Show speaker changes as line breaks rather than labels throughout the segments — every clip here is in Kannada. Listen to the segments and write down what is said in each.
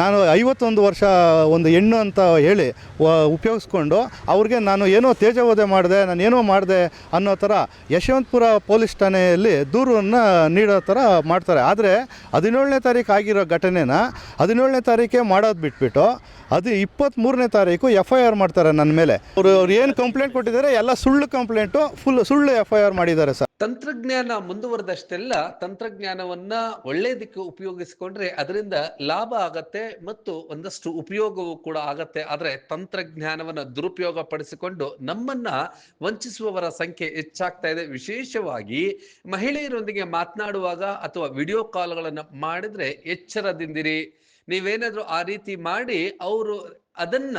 ನಾನು ಐವತ್ತೊಂದು ವರ್ಷ ಒಂದು ಹೆಣ್ಣು ಅಂತ ಹೇಳಿ ಉಪಯೋಗಿಸ್ಕೊಂಡು ಅವ್ರಿಗೆ ನಾನು ಏನೋ ತೇಜವೋದೆ ಮಾಡಿದೆ, ನಾನು ಏನೋ ಮಾಡಿದೆ ಅನ್ನೋ ಥರ ಯಶವಂತಪುರ ಪೊಲೀಸ್ ಠಾಣೆಯಲ್ಲಿ ದೂರನ್ನು ನೀಡೋ ಥರ ಮಾಡ್ತಾರೆ. ಆದರೆ ಹದಿನೇಳನೇ ತಾರೀಕು ಆಗಿರೋ ಘಟನೆನ ಹದಿನೇಳನೇ ತಾರೀಕೇ ಮಾಡೋದು ಬಿಟ್ಬಿಟ್ಟು ಅದು ಇಪ್ಪತ್ತ್ಮೂರನೇ ತಾರೀಕು ಎಫ್ ಐ ಆರ್ ಮಾಡ್ತಾರೆ ನನ್ನ ಮೇಲೆ. ಅವರು ಅವ್ರು ಏನು ಕಂಪ್ಲೇಂಟ್ ಕೊಟ್ಟಿದ್ದಾರೆ? ಎಲ್ಲ ಸುಳ್ಳು ಕಂಪ್ಲೇಂಟು ಫುಲ್ ಸುಳ್ಳು ಎಫ್ ಐ ಆರ್ ಮಾಡಿದ್ದಾರೆ ಸರ್.
ತಂತ್ರಜ್ಞಾನ ಮುಂದುವರೆದಷ್ಟೆಲ್ಲ ತಂತ್ರಜ್ಞಾನವನ್ನ ಒಳ್ಳೆಯದಕ್ಕೆ ಉಪಯೋಗಿಸಿಕೊಂಡ್ರೆ ಅದರಿಂದ ಲಾಭ ಆಗತ್ತೆ ಮತ್ತು ಒಂದಷ್ಟು ಉಪಯೋಗವೂ ಕೂಡ ಆಗತ್ತೆ. ಆದರೆ ತಂತ್ರಜ್ಞಾನವನ್ನ ದುರುಪಯೋಗ ಪಡಿಸಿಕೊಂಡು ನಮ್ಮನ್ನ ವಂಚಿಸುವವರ ಸಂಖ್ಯೆ ಹೆಚ್ಚಾಗ್ತಾ ಇದೆ. ವಿಶೇಷವಾಗಿ ಮಹಿಳೆಯರೊಂದಿಗೆ ಮಾತನಾಡುವಾಗ ಅಥವಾ ವಿಡಿಯೋ ಕಾಲ್ಗಳನ್ನು ಮಾಡಿದ್ರೆ ಎಚ್ಚರದಿಂದಿರಿ. ನೀವೇನಾದ್ರೂ ಆ ರೀತಿ ಮಾಡಿ ಅವರು ಅದನ್ನ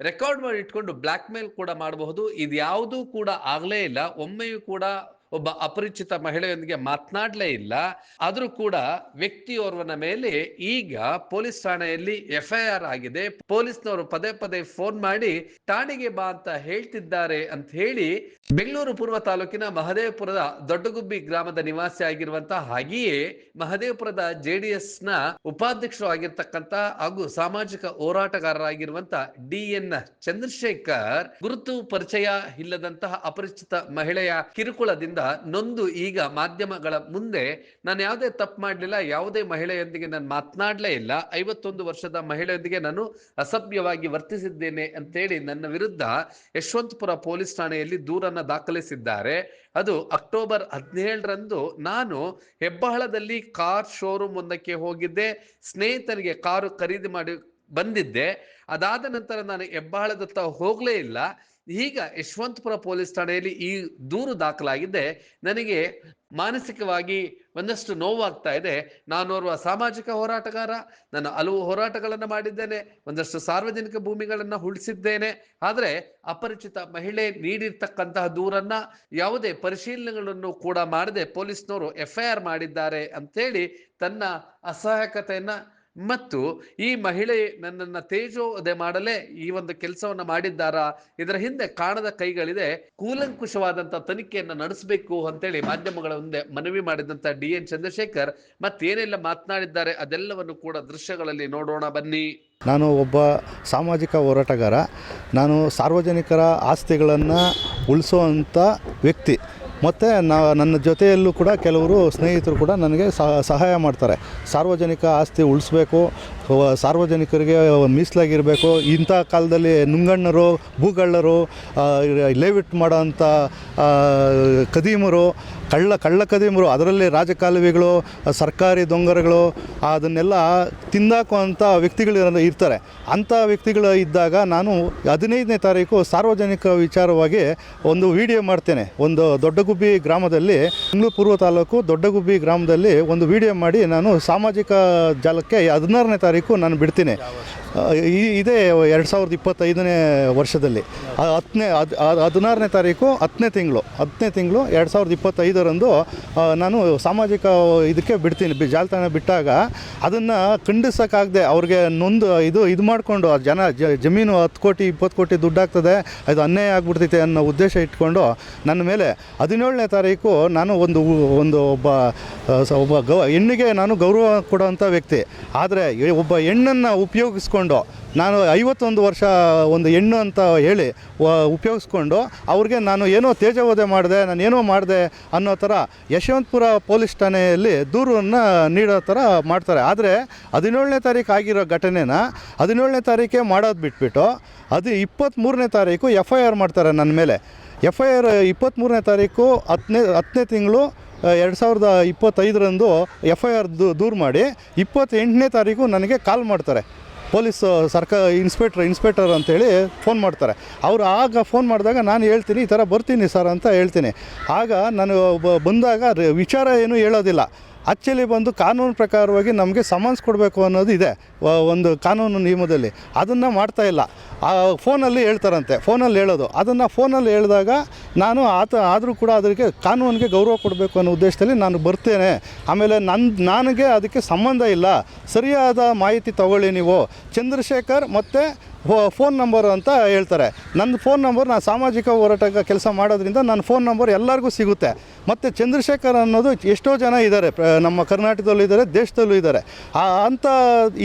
ರೆಕಾರ್ಡ್ ಮಾಡಿ ಇಟ್ಕೊಂಡು ಬ್ಲ್ಯಾಕ್ ಮೇಲ್ ಕೂಡ ಮಾಡಬಹುದು. ಇದ್ಯಾವುದೂ ಕೂಡ ಆಗಲೇ ಇಲ್ಲ. ಒಮ್ಮೆಯೂ ಕೂಡ ಒಬ್ಬ ಅಪರಿಚಿತ ಮಹಿಳೆಯೊಂದಿಗೆ ಮಾತನಾಡಲೇ ಇಲ್ಲ. ಆದರೂ ಕೂಡ ವ್ಯಕ್ತಿಯೋರ್ವನ ಮೇಲೆ ಈಗ ಪೊಲೀಸ್ ಠಾಣೆಯಲ್ಲಿ ಎಫ್ ಐ ಆರ್ ಆಗಿದೆ. ಪೊಲೀಸ್ನವರು ಪದೇ ಪದೇ ಫೋನ್ ಮಾಡಿ, ಠಾಣೆಗೆ ಬಾ ಅಂತ ಹೇಳ್ತಿದ್ದಾರೆ ಅಂತ ಹೇಳಿ ಬೆಂಗಳೂರು ಪೂರ್ವ ತಾಲೂಕಿನ ಮಹದೇವಪುರದ ದೊಡ್ಡಗುಬ್ಬಿ ಗ್ರಾಮದ ನಿವಾಸಿ ಆಗಿರುವಂತಹ ಹಾಗೆಯೇ ಮಹದೇವಪುರದ ಜೆಡಿಎಸ್ನ ಉಪಾಧ್ಯಕ್ಷರು ಆಗಿರ್ತಕ್ಕಂತ ಹಾಗೂ ಸಾಮಾಜಿಕ ಹೋರಾಟಗಾರರಾಗಿರುವಂತಹ ಡಿ ಎನ್ ಚಂದ್ರಶೇಖರ್, ಗುರುತು ಪರಿಚಯ ಇಲ್ಲದಂತಹ ಅಪರಿಚಿತ ಮಹಿಳೆಯ ಕಿರುಕುಳದಿಂದ ನೊಂದು ಈಗ ಮಾಧ್ಯಮಗಳ ಮುಂದೆ ನಾನು ಯಾವುದೇ ತಪ್ಪು ಮಾಡಲಿಲ್ಲ, ಯಾವುದೇ ಮಹಿಳೆಯೊಂದಿಗೆ ನಾನು ಮಾತನಾಡಲೇ ಇಲ್ಲ, ಐವತ್ತೊಂದು ವರ್ಷದ ಮಹಿಳೆಯೊಂದಿಗೆ ನಾನು ಅಸಭ್ಯವಾಗಿ ವರ್ತಿಸಿದ್ದೇನೆ ಅಂತೇಳಿ ನನ್ನ ವಿರುದ್ಧ ಯಶವಂತಪುರ ಪೊಲೀಸ್ ಠಾಣೆಯಲ್ಲಿ ದೂರನ್ನ ದಾಖಲಿಸಿದ್ದಾರೆ. ಅದು ಅಕ್ಟೋಬರ್ ಹದಿನೇಳರಂದು ನಾನು ಹೆಬ್ಬಾಳದಲ್ಲಿ ಕಾರ್ ಶೋರೂಮ್ ಒಂದಕ್ಕೆ ಹೋಗಿದ್ದೆ. ಸ್ನೇಹಿತರಿಗೆ ಕಾರು ಖರೀದಿ ಮಾಡಿ ಬಂದಿದ್ದೆ. ಅದಾದ ನಂತರ ನಾನು ಹೆಬ್ಬಾಳದತ್ತ ಹೋಗಲೇ ಇಲ್ಲ. ಈಗ ಯಶವಂತಪುರ ಪೊಲೀಸ್ ಠಾಣೆಯಲ್ಲಿ ಈ ದೂರು ದಾಖಲಾಗಿದ್ದೆ ನನಗೆ ಮಾನಸಿಕವಾಗಿ ಒಂದಷ್ಟು ನೋವಾಗ್ತಾ ಇದೆ. ನಾನೋರ್ವ ಸಾಮಾಜಿಕ ಹೋರಾಟಗಾರ, ನಾನು ಹಲವು ಹೋರಾಟಗಳನ್ನು ಮಾಡಿದ್ದೇನೆ, ಒಂದಷ್ಟು ಸಾರ್ವಜನಿಕ ಭೂಮಿಗಳನ್ನು ಉಳಿಸಿದ್ದೇನೆ. ಆದರೆ ಅಪರಿಚಿತ ಮಹಿಳೆ ನೀಡಿರ್ತಕ್ಕಂತಹ ದೂರನ್ನ ಯಾವುದೇ ಪರಿಶೀಲನೆಗಳನ್ನು ಕೂಡ ಮಾಡದೆ ಪೊಲೀಸ್ನವರು ಎಫ್ ಐ ಆರ್ ಮಾಡಿದ್ದಾರೆ ಅಂತೇಳಿ ತನ್ನ ಅಸಹಾಯಕತೆಯನ್ನ ಮತ್ತು ಈ ಮಹಿಳೆ ನನ್ನನ್ನ ತೇಜೋದೆ ಮಾಡಲೇ ಈ ಒಂದು ಕೆಲಸವನ್ನ ಮಾಡಿದ್ದಾರಾ? ಇದರ ಹಿಂದೆ ಕಾಣದ ಕೈಗಳಿದೆ. ಕೂಲಂಕುಷವಾದಂತ ತನಿಖೆಯನ್ನ ನಡೆಸಬೇಕು ಅಂತೇಳಿ ಮಾಧ್ಯಮಗಳ ಮುಂದೆ ಮನವಿ ಮಾಡಿದಂತ ಡಿ ಎನ್ ಚಂದ್ರಶೇಖರ್ ಮತ್ತೇನೆಲ್ಲ ಮಾತನಾಡಿದ್ದಾರೆ ಅದೆಲ್ಲವನ್ನು ಕೂಡ ದೃಶ್ಯಗಳಲ್ಲಿ ನೋಡೋಣ ಬನ್ನಿ.
ನಾನು ಒಬ್ಬ ಸಾಮಾಜಿಕ ಹೋರಾಟಗಾರ. ನಾನು ಸಾರ್ವಜನಿಕರ ಆಸ್ತಿಗಳನ್ನು ಉಳಿಸುವಂಥ ವ್ಯಕ್ತಿ. ಮತ್ತು ನಾ ನನ್ನ ಜೊತೆಯಲ್ಲೂ ಕೂಡ ಕೆಲವರು ಸ್ನೇಹಿತರು ಕೂಡ ನನಗೆ ಸಹ- ಸಹಾಯ ಮಾಡ್ತಾರೆ. ಸಾರ್ವಜನಿಕ ಆಸ್ತಿ ಉಳಿಸ್ಬೇಕು ಸಾರ್ವಜನಿಕರಿಗೆ ಮೀಸಲಾಗಿರಬೇಕು. ಇಂಥ ಕಾಲದಲ್ಲಿ ನುಂಗಣ್ಣರು, ಭೂಗಳ್ಳರು ಲೇವಿಟ್ ಮಾಡೋಂಥ ಕದೀಮರು ಕಳ್ಳ ಕಳ್ಳ ಕದೀಮರು ಅದರಲ್ಲಿ ರಾಜಕಾಲುವೆಗಳು, ಸರ್ಕಾರಿ ದೊಂಗರಗಳು, ಅದನ್ನೆಲ್ಲ ತಿಂದಾಕುವಂಥ ವ್ಯಕ್ತಿಗಳು ಇರ- ಇರ್ತಾರೆ. ಅಂಥ ವ್ಯಕ್ತಿಗಳು ಇದ್ದಾಗ ನಾನು ಹದಿನೈದನೇ ತಾರೀಕು ಸಾರ್ವಜನಿಕ ವಿಚಾರವಾಗಿ ಒಂದು ವಿಡಿಯೋ ಮಾಡ್ತೇನೆ. ಒಂದು ದೊಡ್ಡಗುಬ್ಬಿ ಗ್ರಾಮದಲ್ಲಿ ಬೆಂಗಳೂರು ಪೂರ್ವ ತಾಲೂಕು ದೊಡ್ಡಗುಬ್ಬಿ ಗ್ರಾಮದಲ್ಲಿ ಒಂದು ವಿಡಿಯೋ ಮಾಡಿ ನಾನು ಸಾಮಾಜಿಕ ಜಾಲಕ್ಕೆ ಹದಿನಾರನೇ ತಾರೀಕು ನಾನು ಬಿಡ್ತೀನಿ. ಈ- ಇದೇ ಎರಡು ಸಾವಿರದ ಇಪ್ಪತ್ತೈದನೇ ವರ್ಷದಲ್ಲಿ. ಹತ್ತನೇ, ಅದು ಹದ್- ಹದಿನಾರನೇ ತಾರೀಕು ಹತ್ತನೇ ತಿಂಗಳು ಹತ್ತನೇ ತಿಂಗಳು ಎರಡು ಸಾವಿರದ ಇಪ್ಪತ್ತೈದರಂದು ನಾನು ಸಾಮಾಜಿಕ ಇದಕ್ಕೆ ಬಿಡ್ತೀನಿ, ಬಿ- ಜಾಲತಾಣ ಬಿಟ್ಟಾಗ ಅದನ್ನು ಖಂಡಿಸೋಕ್ಕಾಗದೆ ಅವ್ರಿಗೆ ನೊಂದು ಇದು ಇದು ಮಾಡಿಕೊಂಡು ಜನ ಜಮೀನು ಹತ್ತು ಕೋಟಿ, ಇಪ್ಪತ್ತು ಕೋಟಿ ದುಡ್ಡಾಗ್ತದೆ, ಅದು ಅನ್ಯಾಯ ಆಗ್ಬಿಡ್ತೈತೆ ಅನ್ನೋ ಉದ್ದೇಶ ಇಟ್ಕೊಂಡು ನನ್ನ ಮೇಲೆ ಹದಿನೇಳನೇ ತಾರೀಕು ನಾನು ಒಂದು ಒಂದು ಒಬ್ಬ ಒಬ್ಬ ಗೌ, ಹೆಣ್ಣಿಗೆ ನಾನು ಗೌರವ ಕೊಡೋವಂಥ ವ್ಯಕ್ತಿ. ಆದರೆ ಒಬ್ಬ ಹೆಣ್ಣನ್ನು ಉಪಯೋಗಿಸ್ಕೊಂಡು ನಾನು ಐವತ್ತೊಂದು ವರ್ಷ ಒಂದು ಹೆಣ್ಣು ಅಂತ ಹೇಳಿ ಉಪಯೋಗಿಸ್ಕೊಂಡು ಅವ್ರಿಗೆ ನಾನು ಏನೋ ತೇಜವೋದೆ ಮಾಡಿದೆ, ನಾನು ಏನೋ ಮಾಡಿದೆ ಅನ್ನೋ ಥರ ಯಶವಂತಪುರ ಪೊಲೀಸ್ ಠಾಣೆಯಲ್ಲಿ ದೂರನ್ನು ನೀಡೋ ಥರ ಮಾಡ್ತಾರೆ. ಆದರೆ ಹದಿನೇಳನೇ ತಾರೀಕು ಆಗಿರೋ ಘಟನೆನ ಹದಿನೇಳನೇ ತಾರೀಕೆ ಮಾಡೋದು ಬಿಟ್ಬಿಟ್ಟು ಅದು ಇಪ್ಪತ್ತ್ಮೂರನೇ ತಾರೀಕು ಎಫ್ ಐ ಆರ್ ಮಾಡ್ತಾರೆ ನನ್ನ ಮೇಲೆ. ಎಫ್ ಐ ಆರ್ ಇಪ್ಪತ್ತ್ಮೂರನೇ ತಾರೀಕು ಹತ್ತನೇ ಹತ್ತನೇ ತಿಂಗಳು ಎರಡು ಸಾವಿರದ ಇಪ್ಪತ್ತೈದರಂದು ಎಫ್ ಐ ಆರ್ ದೂರು ಮಾಡಿ ಇಪ್ಪತ್ತೆಂಟನೇ ತಾರೀಕು ನನಗೆ ಕಾಲ್ ಮಾಡ್ತಾರೆ. ಪೊಲೀಸ್ ಸರ್ಕ, ಇನ್ಸ್ಪೆಕ್ಟ್ರ್, ಇನ್ಸ್ಪೆಕ್ಟರ್ ಅಂತೇಳಿ ಫೋನ್ ಮಾಡ್ತಾರೆ. ಅವರು ಆಗ ಫೋನ್ ಮಾಡಿದಾಗ ನಾನು ಹೇಳ್ತೀನಿ, ಈ ಥರ ಬರ್ತೀನಿ ಸರ್ ಅಂತ ಹೇಳ್ತೀನಿ. ಆಗ ನಾನು ಬಂದಾಗ ವಿಚಾರ ಏನು ಹೇಳೋದಿಲ್ಲ. ಆ್ಯಕ್ಚುಲಿ ಬಂದು ಕಾನೂನು ಪ್ರಕಾರವಾಗಿ ನಮಗೆ ಸಮನ್ಸ್ ಕೊಡಬೇಕು ಅನ್ನೋದು ಇದೆ ಒಂದು ಕಾನೂನು ನಿಯಮದಲ್ಲಿ. ಅದನ್ನು ಮಾಡ್ತಾ ಇಲ್ಲ. ಫೋನಲ್ಲಿ ಹೇಳ್ತಾರಂತೆ, ಫೋನಲ್ಲಿ ಹೇಳೋದು. ಅದನ್ನು ಫೋನಲ್ಲಿ ಹೇಳಿದಾಗ ನಾನು ಆತ, ಆದರೂ ಕೂಡ ಅದಕ್ಕೆ ಕಾನೂನಿಗೆ ಗೌರವ ಕೊಡಬೇಕು ಅನ್ನೋ ಉದ್ದೇಶದಲ್ಲಿ ನಾನು ಬರ್ತೇನೆ. ಆಮೇಲೆ ನನ್ನ ನನಗೆ ಅದಕ್ಕೆ ಸಂಬಂಧ ಇಲ್ಲ. ಸರಿಯಾದ ಮಾಹಿತಿ ತಗೊಳ್ಳಿ ನೀವು. ಚಂದ್ರಶೇಖರ್ ಮತ್ತು ಫೋನ್ ನಂಬರ್ ಅಂತ ಹೇಳ್ತಾರೆ. ನನ್ನ ಫೋನ್ ನಂಬರ್ ನಾನು ಸಾಮಾಜಿಕ ಹೋರಾಟಕ್ಕೆ ಕೆಲಸ ಮಾಡೋದ್ರಿಂದ ನನ್ನ ಫೋನ್ ನಂಬರ್ ಎಲ್ಲರಿಗೂ ಸಿಗುತ್ತೆ. ಮತ್ತು ಚಂದ್ರಶೇಖರ್ ಅನ್ನೋದು ಎಷ್ಟೋ ಜನ ಇದ್ದಾರೆ. ನಮ್ಮ ಕರ್ನಾಟಕದಲ್ಲೂ ಇದ್ದಾರೆ, ದೇಶದಲ್ಲೂ ಇದ್ದಾರೆ. ಆ ಅಂಥ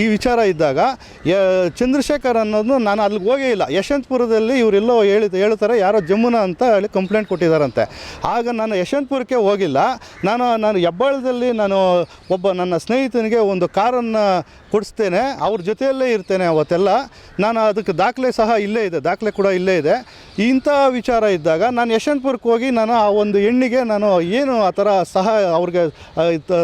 ಈ ವಿಚಾರ ಇದ್ದಾಗ ಚಂದ್ರಶೇಖರ್ ಅನ್ನೋದು ನಾನು ಅಲ್ಲಿಗೆ ಹೋಗೇ ಇಲ್ಲ. ಯಶವಂತಪುರದಲ್ಲಿ ಇವರೆಲ್ಲೋ ಹೇಳಿ, ಹೇಳ್ತಾರೆ, ಯಾರೋ ಜಮ್ಮುನ ಅಂತ ಹೇಳಿ ಕಂಪ್ಲೇಂಟ್ ಕೊಟ್ಟಿದ್ದಾರಂತೆ. ಆಗ ನಾನು ಯಶವಂತಪುರಕ್ಕೆ ಹೋಗಿಲ್ಲ. ನಾನು ನಾನು ಹೆಬ್ಬಾಳದಲ್ಲಿ ನಾನು ಒಬ್ಬ ನನ್ನ ಸ್ನೇಹಿತನಿಗೆ ಒಂದು ಕಾರನ್ನು ಕೊಡಿಸ್ತೇನೆ. ಅವ್ರ ಜೊತೆಯಲ್ಲೇ ಇರ್ತೇನೆ ಅವತ್ತೆಲ್ಲ. ನಾನು ಅದಕ್ಕೆ ದಾಖಲೆ ಸಹ ಇಲ್ಲೇ ಇದೆ, ದಾಖಲೆ ಕೂಡ ಇಲ್ಲೇ ಇದೆ. ಇಂಥ ವಿಚಾರ ಇದ್ದಾಗ ನಾನು ಯಶವಂತಪುರಕ್ಕೆ ಹೋಗಿ ನಾನು ಆ ಒಂದು ಹೆಣ್ಣಿಗೆ ನಾನು ಏನು ಆ ಥರ ಸಹ ಅವ್ರಿಗೆ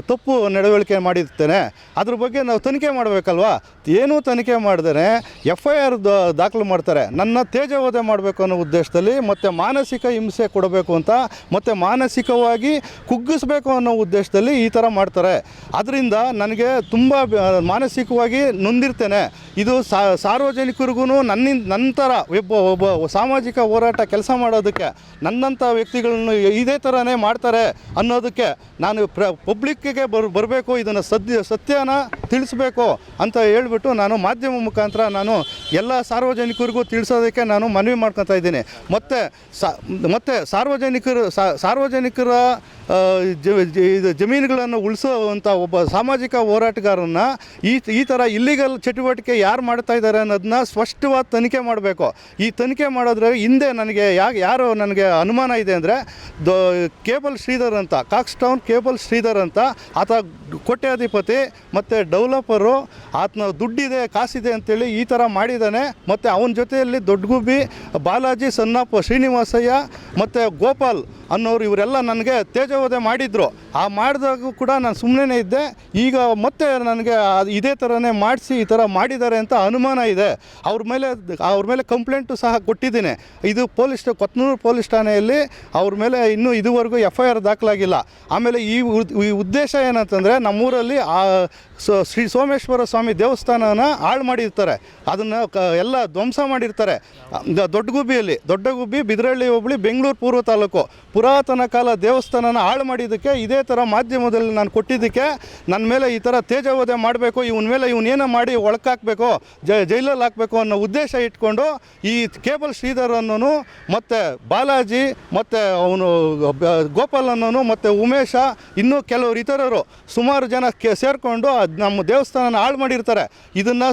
ತಪ್ಪು ನಡವಳಿಕೆ ಮಾಡಿರ್ತೇನೆ, ಅದ್ರ ಬಗ್ಗೆ ನಾವು ತನಿಖೆ ಮಾಡಬೇಕಲ್ವಾ? ಏನೂ ತನಿಖೆ ಮಾಡಿದರೆ ಎಫ್ ಐ ಆರ್ ದಾಖಲು ಮಾಡ್ತಾರೆ. ನನ್ನ ತೇಜವಧೆ ಮಾಡಬೇಕು ಅನ್ನೋ ಉದ್ದೇಶದಲ್ಲಿ ಮತ್ತು ಮಾನಸಿಕ ಹಿಂಸೆ ಕೊಡಬೇಕು ಅಂತ ಮತ್ತು ಮಾನಸಿಕವಾಗಿ ಕುಗ್ಗಿಸ್ಬೇಕು ಅನ್ನೋ ಉದ್ದೇಶದಲ್ಲಿ ಈ ಥರ ಮಾಡ್ತಾರೆ. ಅದರಿಂದ ನನಗೆ ತುಂಬ ಮಾನಸಿಕವಾಗಿ ನೊಂದಿರ್ತೇನೆ. ಇದು ಸಾ- ನನ್ನಿಂದ ನಂತರ ಒಬ್ಬ ಒಬ್ಬ ಸಾಮಾಜಿಕ ಹೋರಾಟ ಕೆಲಸ ಮಾಡೋದಕ್ಕೆ ನನ್ನಂಥ ವ್ಯಕ್ತಿಗಳನ್ನು ಇದೇ ಥರನೇ ಮಾಡ್ತಾರೆ ಅನ್ನೋದಕ್ಕೆ ನಾನು ಪ್ರ, ಪಬ್ಲಿಕ್ಕಿಗೆ ಬರ್, ಬರಬೇಕು, ಇದನ್ನು ಸದ್ಯ, ಸತ್ಯನ ತಿಳಿಸ್ಬೇಕು ಅಂತ ಹೇಳ್ಬಿಟ್ಟು ನಾನು ಮಾಧ್ಯಮ ಮುಖಾಂತರ ನಾನು ಎಲ್ಲ ಸಾರ್ವಜನಿಕರಿಗೂ ತಿಳಿಸೋದಕ್ಕೆ ನಾನು ಮನವಿ ಮಾಡ್ಕೊತಾ ಇದ್ದೀನಿ. ಮತ್ತು ಸಾ, ಮತ್ತು ಸಾರ್ವಜನಿಕರು ಸಾರ್ವಜನಿಕರ ಜಮೀನುಗಳನ್ನು ಉಳಿಸೋವಂಥ ಒಬ್ಬ ಸಾಮಾಜಿಕ ಹೋರಾಟಗಾರನ್ನ ಈ ಈ ಥರ ಇಲ್ಲಿಗಲ್ ಚಟುವಟಿಕೆ ಯಾರು ಮಾಡ್ತಾ ಇದ್ದಾರೆ ಅನ್ನೋದನ್ನ ಸ್ಪಷ್ಟವಾದ ತನಿಖೆ ಮಾಡಬೇಕು. ಈ ತನಿಖೆ ಮಾಡೋದ್ರ ಹಿಂದೆ ನನಗೆ ಯಾಕೆ ಯಾರು ನನಗೆ ಅನುಮಾನ ಇದೆ ಅಂದರೆ ದೊ, ಕೇಬಲ್ ಶ್ರೀಧರ್ ಅಂತ, ಕಾಕ್ಸ್ ಟೌನ್ ಕೇಬಲ್ ಶ್ರೀಧರ್ ಅಂತ, ಆತ ಕೋಟ್ಯಾಧಿಪತಿ ಮತ್ತು ಡೆವಲಪರು ಆತನ ದುಡ್ಡಿದೆ, ಕಾಸಿದೆ ಅಂತೇಳಿ ಈ ಥರ ಮಾಡಿದ್ದಾನೆ. ಮತ್ತು ಅವನ ಜೊತೆಯಲ್ಲಿ ದೊಡ್ಡಗುಬ್ಬಿ ಬಾಲಾಜಿ ಸನ್ನಪ್ಪ ಶ್ರೀನಿವಾಸಯ್ಯ, ಮತ್ತು ಗೋಪಾಲ್ ಅನ್ನೋರು ಇವರೆಲ್ಲ ನನಗೆ ತೇಜವಧೆ ಮಾಡಿದ್ರು. ಆ ಮಾಡಿದಾಗ ಕೂಡ ನಾನು ಸುಮ್ಮನೆ ಇದ್ದೆ. ಈಗ ಮತ್ತೆ ನನಗೆ ಇದೇ ಥರನೇ ಮಾಡಿಸಿ ಈ ಥರ ಮಾಡಿದ್ದಾರೆ ಅಂತ ಅನುಮಾನ ಇದೆ. ಅವ್ರ ಮೇಲೆ ಅವ್ರ ಮೇಲೆ ಕಂಪ್ಲೇಂಟು ಸಹ ಕೊಟ್ಟಿದ್ದೀನಿ. ಇದು ಪೊಲೀಸ್ ಕೊತ್ನೂರು ಪೊಲೀಸ್ ಠಾಣೆಯಲ್ಲಿ ಅವ್ರ ಮೇಲೆ ಇನ್ನೂ ಇದುವರೆಗೂ ಎಫ್ ಐ ಆರ್ ದಾಖಲಾಗಿಲ್ಲ. ಆಮೇಲೆ ಈ ಉದ್- ಈ ಉದ್ದೇಶ ಏನಂತಂದರೆ ನಮ್ಮೂರಲ್ಲಿ ಶ್ರೀ ಸೋಮೇಶ್ವರ ಸ್ವಾಮಿ ದೇವಸ್ಥಾನನ ಹಾಳು ಮಾಡಿರ್ತಾರೆ. ಅದನ್ನು ಕ, ಎಲ್ಲ ಧ್ವಂಸ ಮಾಡಿರ್ತಾರೆ. ದೊಡ್ಡ ಗುಬ್ಬಿಯಲ್ಲಿ ದೊಡ್ಡ ಗುಬ್ಬಿ ಬಿದರಳ್ಳಿ ಹೋಬಳಿ, ಬೆಂಗಳೂರು ಪೂರ್ವ ತಾಲೂಕು. ಪುರಾತನ ಕಾಲ ದೇವಸ್ಥಾನನ ಹಾಳು ಮಾಡಿದ್ದಕ್ಕೆ ಇದೇ ಥರ ಮಾಧ್ಯಮದಲ್ಲಿ ನಾನು ಕೊಟ್ಟಿದ್ದಕ್ಕೆ ನನ್ನ ಮೇಲೆ ಈ ಥರ ತೇಜವಧೆ ಮಾಡಬೇಕು, ಇವನ ಮೇಲೆ ಇವನೇನೋ ಮಾಡಿ ಒಳಕಾಕಬೇಕು ಜೈಲಲ್ಲಿ ಹಾಕಬೇಕು ಅನ್ನೋ ಉದ್ದೇಶ ಇಟ್ಕೊಂಡು ಈ ಕೇಬಲ್ ಶ್ರೀಧರ್ ಅನ್ನೋನು ಮತ್ತು ಬಾಲಾಜಿ, ಮತ್ತು ಅವನು ಗೋಪಾಲ್ ಅನ್ನೋನು, ಮತ್ತು ಉಮೇಶ, ಇನ್ನೂ ಕೆಲವರು ಇತರರು ಸುಮಾರು ಜನ ಕೆ, ಸೇರಿಕೊಂಡು ನಮ್ಮ ದೇವಸ್ಥಾನನ ಹಾಳು ಮಾಡಿರ್ತಾರೆ. ಇದನ್ನು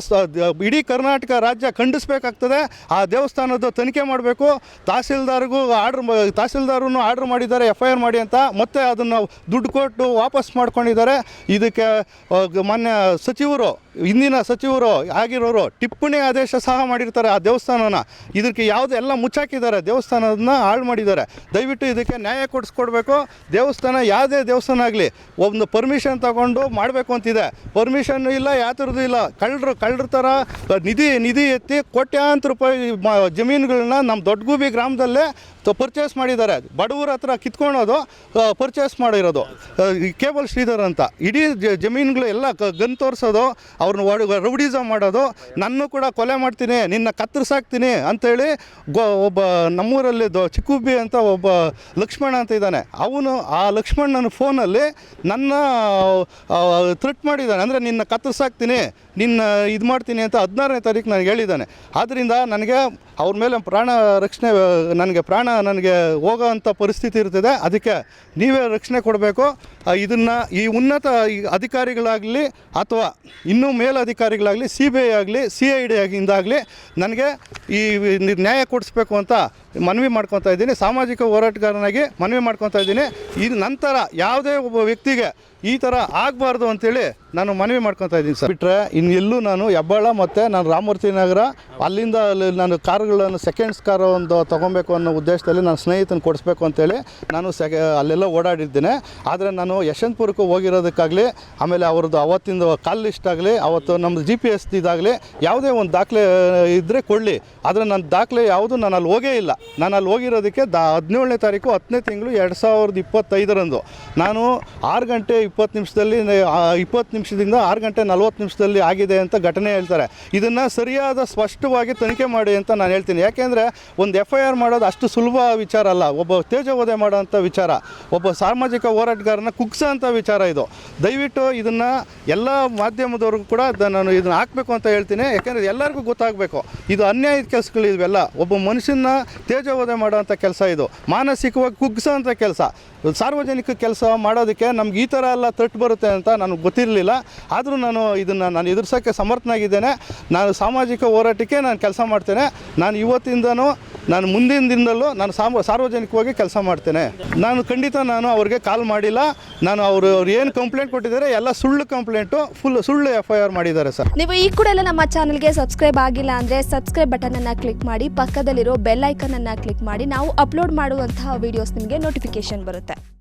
ಇಡೀ ಕರ್ನಾಟಕ ರಾಜ್ಯ ಖಂಡಿಸಬೇಕಾಗ್ತದೆ. ಆ ದೇವಸ್ಥಾನದ ತನಿಖೆ ಮಾಡಬೇಕು. ತಹಸೀಲ್ದಾರ್ಗೂ ಆರ್ಡ್ರ್ ತಹಸೀಲ್ದಾರೂ ಆರ್ಡ್ರ್ ಮಾಡಿದ್ದಾರೆ ಎಫ್ ಐ ಆರ್ ಮಾಡಿ ಅಂತ ಮತ್ತೆ ಅದನ್ನು ದುಡ್ಡು ಕೊಟ್ಟು ವಾಪಸ್ ಮಾಡ್ಕೊಂಡಿದ್ದಾರೆ. ಇದಕ್ಕೆ ಮಾನ್ಯ ಸಚಿವರು ಹಿಂದಿನ ಸಚಿವರು ಆಗಿರೋರು ಟಿಪ್ಪಣಿ ಆದೇಶ ಸಹ ಮಾಡಿರ್ತಾರೆ ಆ ದೇವಸ್ಥಾನನ. ಇದಕ್ಕೆ ಯಾವುದು ಎಲ್ಲ ಮುಚ್ಚಾಕಿದ್ದಾರೆ ದೇವಸ್ಥಾನದನ್ನ ಹಾಳು ಮಾಡಿದ್ದಾರೆ. ದಯವಿಟ್ಟು ಇದಕ್ಕೆ ನ್ಯಾಯ ಕೊಡಿಸ್ಕೊಡ್ಬೇಕು. ದೇವಸ್ಥಾನ ಯಾವುದೇ ದೇವಸ್ಥಾನ ಆಗಲಿ, ಒಂದು ಪರ್ಮಿಷನ್ ತಗೊಂಡು ಮಾಡಬೇಕು ಅಂತಿದೆ. ಪರ್ಮಿಷನ್ ಇಲ್ಲ ಯಾವ ಇಲ್ಲ. ಕಳ್ಳರು, ಕಳ್ಳರ ಥರ ನಿಧಿ ನಿಧಿ ಎತ್ತಿ ಕೋಟ್ಯಾಂತರ ರೂಪಾಯಿ ಜಮೀನುಗಳನ್ನ ನಮ್ಮ ದೊಡ್ಡಗೂಬಿ ಗ್ರಾಮದಲ್ಲೇ ಪರ್ಚೇಸ್ ಮಾಡಿದ್ದಾರೆ. ಬಡವರ ಹತ್ರ ಕಿತ್ಕೊಳೋದು ಪರ್ಚೇಸ್ ಮಾಡಿರೋದು. ಕೇಬಲ್ ಶ್ರೀಧರ್ ಅಂತ. ಇಡೀ ಜಮೀನುಗಳು ಎಲ್ಲ ಗನ್ ತೋರಿಸೋದು, ಅವ್ರನ್ನ ರೌಡಿಸಮ್ ಮಾಡೋದು. ನನ್ನ ಕೂಡ ಕೊಲೆ ಮಾಡ್ತೀನಿ, ನಿನ್ನ ಕತ್ತರಿಸಾಕ್ತೀನಿ ಅಂತೇಳಿ ಗೋ, ಒಬ್ಬ ನಮ್ಮೂರಲ್ಲಿ ಚಿಕ್ಕುಬ್ಬಿ ಅಂತ ಒಬ್ಬ ಲಕ್ಷ್ಮಣ ಅಂತ ಇದ್ದಾನೆ. ಅವನು ಆ ಲಕ್ಷ್ಮಣನ ಫೋನಲ್ಲಿ ನನ್ನ ಥ್ರೆಟ್ ಮಾಡಿದ್ದಾನೆ. ಅಂದರೆ ನಿನ್ನ ಕತ್ತರಿಸಾಕ್ತೀನಿ ನಿನ್ನ ಇದು ಮಾಡ್ತೀನಿ ಅಂತ ಹದಿನಾರನೇ ತಾರೀಕು ನನಗೆ ಹೇಳಿದ್ದಾನೆ. ಆದ್ದರಿಂದ ನನಗೆ ಅವ್ರ ಮೇಲೆ ಪ್ರಾಣ ರಕ್ಷಣೆ, ನನಗೆ ಪ್ರಾಣ ನನಗೆ ಹೋಗೋ ಅಂಥ ಪರಿಸ್ಥಿತಿ ಇರ್ತದೆ. ಅದಕ್ಕೆ ನೀವೇ ರಕ್ಷಣೆ ಕೊಡಬೇಕು. ಇದನ್ನು ಈ ಉನ್ನತ ಅಧಿಕಾರಿಗಳಾಗಲಿ ಅಥವಾ ಇನ್ನೂ ಮೇಲಧಿಕಾರಿಗಳಾಗಲಿ, ಸಿ ಬಿ ಐ ಆಗಲಿ, ಸಿ ಐ ಡಿ ಆಗಿಂದಾಗಲಿ ನನಗೆ ಈ ನ್ಯಾಯ ಕೊಡಿಸ್ಬೇಕು ಅಂತ ಮನವಿ ಮಾಡ್ಕೊತಾ ಇದ್ದೀನಿ. ಸಾಮಾಜಿಕ ಹೋರಾಟಗಾರನಾಗಿ ಮನವಿ ಮಾಡ್ಕೊತಾ ಇದ್ದೀನಿ. ಇದು ನಂತರ ಯಾವುದೇ ಒಬ್ಬ ವ್ಯಕ್ತಿಗೆ ಈ ಥರ ಆಗಬಾರ್ದು ಅಂತೇಳಿ ನಾನು ಮನವಿ ಮಾಡ್ಕೊತಾ ಇದ್ದೀನಿ ಸರ್. ಬಿಟ್ಟರೆ ಇನ್ನು ಎಲ್ಲೂ ನಾನು ಹೆಬ್ಬಾಳ ಮತ್ತು ನಾನು ರಾಮಮೂರ್ತಿ ನಗರ, ಅಲ್ಲಿಂದ ಅಲ್ಲಿ ನಾನು ಕಾರುಗಳನ್ನು ಸೆಕೆಂಡ್ಸ್ ಕಾರ್ ಒಂದು ತೊಗೊಬೇಕು ಅನ್ನೋ ಉದ್ದೇಶದಲ್ಲಿ ನಾನು ಸ್ನೇಹಿತನ ಕೊಡಿಸ್ಬೇಕು ಅಂತೇಳಿ ನಾನು ಸೆಕೆ, ಅಲ್ಲೆಲ್ಲ ಓಡಾಡಿದ್ದೇನೆ. ಆದರೆ ನಾನು ಯಶವಂತಪುರಕ್ಕೆ ಹೋಗಿರೋದಕ್ಕಾಗಲಿ, ಆಮೇಲೆ ಅವ್ರದ್ದು ಅವತ್ತಿಂದ ಕಾಲ್ ಲಿಸ್ಟ್ ಆಗಲಿ, ಅವತ್ತು ನಮ್ಮದು ಜಿ ಪಿ ಎಸ್ ಇದಾಗಲಿ, ಯಾವುದೇ ಒಂದು ದಾಖಲೆ ಇದ್ದರೆ ಕೊಡಲಿ. ಆದರೆ ನನ್ನ ದಾಖಲೆ ಯಾವುದು ನಾನು ಅಲ್ಲಿ ಹೋಗೇ ಇಲ್ಲ. ನಾನು ಅಲ್ಲಿ ಹೋಗಿರೋದಕ್ಕೆ ದಾ, ಹದಿನೇಳನೇ ತಾರೀಕು, ಹತ್ತನೇ ತಿಂಗಳು ಎರಡು ಸಾವಿರದ ಇಪ್ಪತ್ತೈದರಂದು. ನಾನು ಆರು ಗಂಟೆ ಇಪ್ಪತ್ತು ನಿಮಿಷದಲ್ಲಿ ಇಪ್ಪತ್ತು ನಿಮಿಷದಿಂದ ಆರು ಗಂಟೆ ನಲ್ವತ್ತು ನಿಮಿಷದಲ್ಲಿ ಆಗಿದೆ ಅಂತ ಘಟನೆ ಹೇಳ್ತಾರೆ. ಇದನ್ನು ಸರಿಯಾದ ಸ್ಪಷ್ಟವಾಗಿ ತನಿಖೆ ಮಾಡಿ ಅಂತ ನಾನು ಹೇಳ್ತೀನಿ. ಯಾಕೆಂದರೆ ಒಂದು ಎಫ್ ಐ ಆರ್ ಮಾಡೋದು ಅಷ್ಟು ಸುಲಭ ವಿಚಾರ ಅಲ್ಲ. ಒಬ್ಬ ತೇಜೋವಧೆ ಮಾಡೋಂಥ ವಿಚಾರ, ಒಬ್ಬ ಸಾಮಾಜಿಕ ಹೋರಾಟಗಾರನ ಕುಗ್ಸೋಂಥ ವಿಚಾರ ಇದು. ದಯವಿಟ್ಟು ಇದನ್ನು ಎಲ್ಲ ಮಾಧ್ಯಮದವ್ರಿಗೂ ಕೂಡ ನಾನು ಇದನ್ನು ಹಾಕಬೇಕು ಅಂತ ಹೇಳ್ತೀನಿ. ಯಾಕೆಂದರೆ ಎಲ್ಲರಿಗೂ ಗೊತ್ತಾಗಬೇಕು. ಇದು ಅನ್ಯಾಯದ ಕೆಲಸಗಳು ಇವೆಲ್ಲ. ಒಬ್ಬ ಮನುಷ್ಯನ ತೇಜೋವಧೆ ಮಾಡೋಂಥ ಕೆಲಸ ಇದು. ಮಾನಸಿಕವಾಗಿ ಕುಗ್ಸೋಂಥ ಕೆಲಸ. ಸಾರ್ವಜನಿಕ ಕೆಲಸ ಮಾಡೋದಕ್ಕೆ ನಮ್ಗೆ ಈ ಥರ ಎಲ್ಲ ತಟ್ಟು ಬರುತ್ತೆ ಅಂತ ನನಗೆ ಗೊತ್ತಿರಲಿಲ್ಲ. ಆದರೂ ನಾನು ಇದನ್ನು ನಾನು ಎದುರ್ಸೋಕ್ಕೆ ಸಮರ್ಥನಾಗಿದ್ದೇನೆ. ನಾನು ಸಾಮಾಜಿಕ ಹೋರಾಟಕ್ಕೆ ನಾನು ಕೆಲಸ ಮಾಡ್ತೇನೆ. ನಾನು ಇವತ್ತಿಂದನೂ ನಾನು ಮುಂದಿನ ದಿನದಲ್ಲೂ ನಾನು ಸಾಮ, ಸಾರ್ವಜನಿಕವಾಗಿ ಕೆಲಸ ಮಾಡ್ತೇನೆ. ನಾನು ಖಂಡಿತ ನಾನು ಅವ್ರಿಗೆ ಕಾಲ್ ಮಾಡಿಲ್ಲ. ನಾನು ಅವರು, ಅವ್ರು ಏನು ಕಂಪ್ಲೇಂಟ್ ಕೊಟ್ಟಿದ್ದಾರೆ, ಎಲ್ಲ ಸುಳ್ಳು ಕಂಪ್ಲೇಂಟು, ಫುಲ್ ಸುಳ್ಳು ಎಫ್ ಐ ಆರ್ ಮಾಡಿದ್ದಾರೆ ಸರ್.
ನೀವು ಈ ಕೂಡ ಎಲ್ಲ ನಮ್ಮ ಚಾನಲ್ಗೆ ಸಬ್ಸ್ಕ್ರೈಬ್ ಆಗಿಲ್ಲ ಅಂದರೆ ಸಬ್ಸ್ಕ್ರೈಬ್ ಬಟನ್ ಅನ್ನ ಕ್ಲಿಕ್ ಮಾಡಿ, ಪಕ್ಕದಲ್ಲಿರೋ ಬೆಲ್ ಐಕನನ್ನು ಕ್ಲಿಕ್ ಮಾಡಿ, ನಾವು ಅಪ್ಲೋಡ್ ಮಾಡುವಂತಹ ವಿಡಿಯೋಸ್ ನಿಮಗೆ ನೋಟಿಫಿಕೇಶನ್ ಬರುತ್ತೆ.